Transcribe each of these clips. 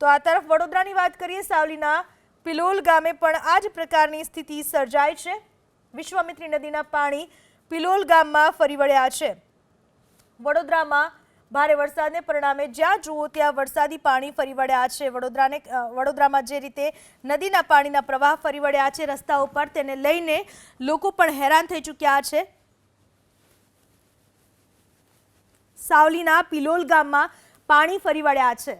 તો આ તરફ વડોદરાની વાત કરીએ, સાવલીના પિલોલ ગામે પણ આ જ પ્રકારની સ્થિતિ સર્જાય છે. વિશ્વામિત્રી નદીના પાણી પિલોલ ગામમાં ફરી વળ્યા છે. વડોદરામાં ભારે વરસાદને પરિણામે જ્યાં જુઓ ત્યાં વરસાદી પાણી ફરી વળ્યા છે. વડોદરાને વડોદરામાં જે રીતે નદીના પાણીના પ્રવાહ ફરી વળ્યા છે રસ્તા ઉપર તેને લઈને લોકો પણ હેરાન થઈ ચૂક્યા છે. સાવલીના પિલોલ ગામમાં પાણી ફરી વળ્યા છે.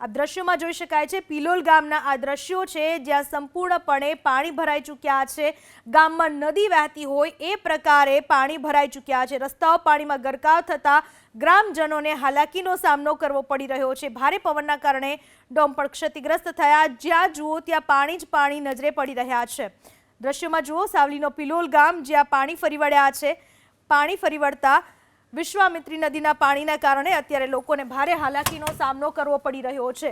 આ દ્રશ્યોમાં જોઈ શકાય છે, પિલોલ ગામના આ દ્રશ્યો છે, જ્યાં સંપૂર્ણપણે પાણી ભરાઈ ચૂક્યા છે. ગામમાં નદી વહેતી હોય એ પ્રકારે પાણી ભરાઈ ચૂક્યા છે. રસ્તાઓ પાણીમાં ગરકાવ થતા ગ્રામજનોને હાલાકીનો સામનો કરવો પડી રહ્યો છે. ભારે પવનના કારણે ડોમ પણ ક્ષતિગ્રસ્ત થયા. જ્યાં જુઓ ત્યાં પાણી જ પાણી નજરે પડી રહ્યા છે. દ્રશ્યોમાં જુઓ સાવલીનો પિલોલ ગામ, જ્યાં પાણી ફરી વળ્યા છે. પાણી ફરી વળતા વિશ્વામિત્રી નદીના પાણીના કારણે અત્યારે લોકોને ભારે હાલાકીનો સામનો કરવો પડી રહ્યો છે.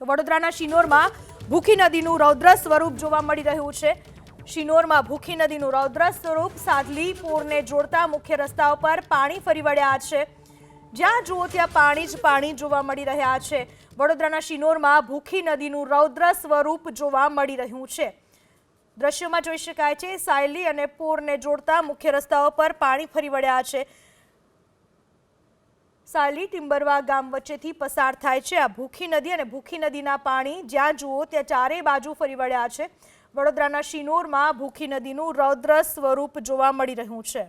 તો વડોદરાના શિનોરમાં ભૂખી નદીનું રૌદ્ર સ્વરૂપ જોવા મળી રહ્યું છે. શિનોરમાં ભૂખી નદીનું રૌદ્ર સ્વરૂપ સાદલી પૂરને જોડતા મુખ્ય રસ્તાઓ પર પાણી ફરી વળ્યા છે. જ્યાં જુઓ ત્યાં પાણી જ પાણી જોવા મળી રહ્યા છે. વડોદરાના શિનોરમાં ભૂખી નદીનું રૌદ્ર સ્વરૂપ જોવા મળી રહ્યું છે. દ્રશ્યોમાં જોઈ શકાય છે, સાયલી અને પૂરને જોડતા મુખ્ય રસ્તાઓ પર પાણી ફરી વળ્યા છે. સાયલી ટિમ્બરવા ગામ વચ્ચેથી પસાર થાય છે. આ ભૂખી નદી અને ભૂખી નદીના પાણી જ્યાં જુઓ ત્યાં ચારેય બાજુ ફરી વળ્યા છે. વડોદરાના શિનોરમાં ભૂખી નદીનું રૌદ્ર સ્વરૂપ જોવા મળી રહ્યું છે.